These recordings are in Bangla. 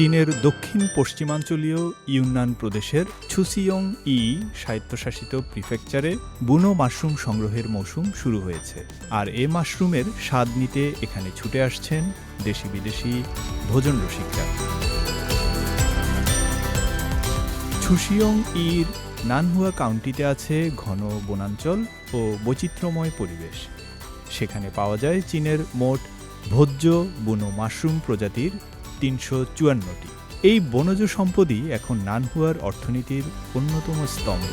চীনের দক্ষিণ পশ্চিমাঞ্চলীয় ইউনান প্রদেশের ছুসিয়ং ই স্বায়ত্তশাসিত প্রিফেকচারে বুনো মাশরুম সংগ্রহের মৌসুম শুরু হয়েছে। আর এ মাশরুমের স্বাদ নিতে এখানে ছুটে আসছেন দেশি বিদেশি ভোজন রসিকরা ছুসিয়ং ইর নানহুয়া কাউন্টিতে আছে ঘন বনাঞ্চল ও বৈচিত্র্যময় পরিবেশ। সেখানে পাওয়া যায় চীনের মোট ভোজ্য বুনো মাশরুম প্রজাতির তিনশো চুয়ান্নটি। এই বনজ সম্পদই এখন নানহুয়ার অর্থনীতির অন্যতম স্তম্ভ।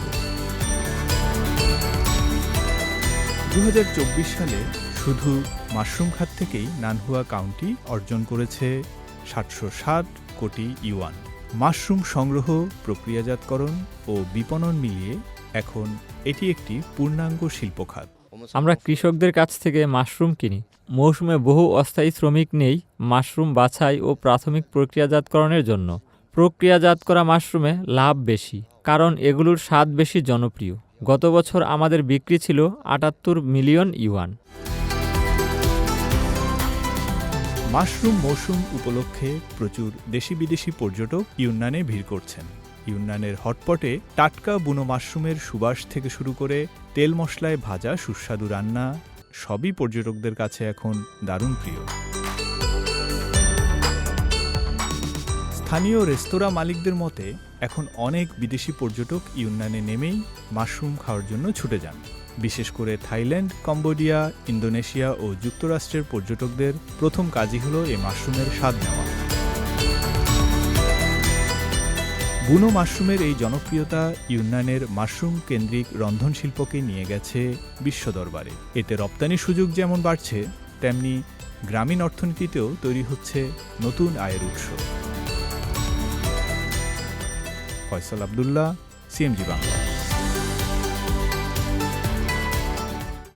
দু হাজার চব্বিশ সালে শুধু মাশরুম খাত থেকেই নানহুয়া কাউন্টি অর্জন করেছে সাতশো ষাট কোটি ইউয়ান। মাশরুম সংগ্রহ, প্রক্রিয়াজাতকরণ ও বিপণন মিলিয়ে এখন এটি একটি পূর্ণাঙ্গ শিল্প খাত আমরা কৃষকদের কাছ থেকে মাশরুম কিনি। মৌসুমে বহু অস্থায়ী শ্রমিক নেই মাশরুম বাছাই ও প্রাথমিক প্রক্রিয়াজাতকরণের জন্য। প্রক্রিয়াজাত করা মাশরুমে লাভ বেশি কারণ এগুলোর স্বাদ বেশি জনপ্রিয়। গত বছর আমাদের বিক্রি ছিল আটাত্তর মিলিয়ন ইউয়ান। মাশরুম মৌসুম উপলক্ষে প্রচুর দেশি বিদেশি পর্যটক ইউনানে ভিড় করছেন। ইউনানের হটপটে টাটকা বুনো মাশরুমের সুবাস থেকে শুরু করে তেল মশলায় ভাজা সুস্বাদু রান্না, সবই পর্যটকদের কাছে এখন দারুণ প্রিয়। স্থানীয় রেস্তোরাঁ মালিকদের মতে, এখন অনেক বিদেশি পর্যটক ইউনানে নেমেই মাশরুম খাওয়ার জন্য ছুটে যান। বিশেষ করে থাইল্যান্ড, কম্বোডিয়া, ইন্দোনেশিয়া ও যুক্তরাষ্ট্রের পর্যটকদের প্রথম কাজই হলো এই মাশরুমের স্বাদ নেওয়া। বুনো মাশরুমের এই জনপ্রিয়তা ইউনানের মাশরুম কেন্দ্রিক রন্ধনশিল্পকে নিয়ে গেছে বিশ্ব দরবারে। এতে রপ্তানি সুযোগ যেমন বাড়ছে, তেমনি গ্রামীণ অর্থনীতিতেও তৈরি হচ্ছে নতুন আয়ের উৎস। ফয়সাল আবদুল্লাহ, সিএমজি বাংলা।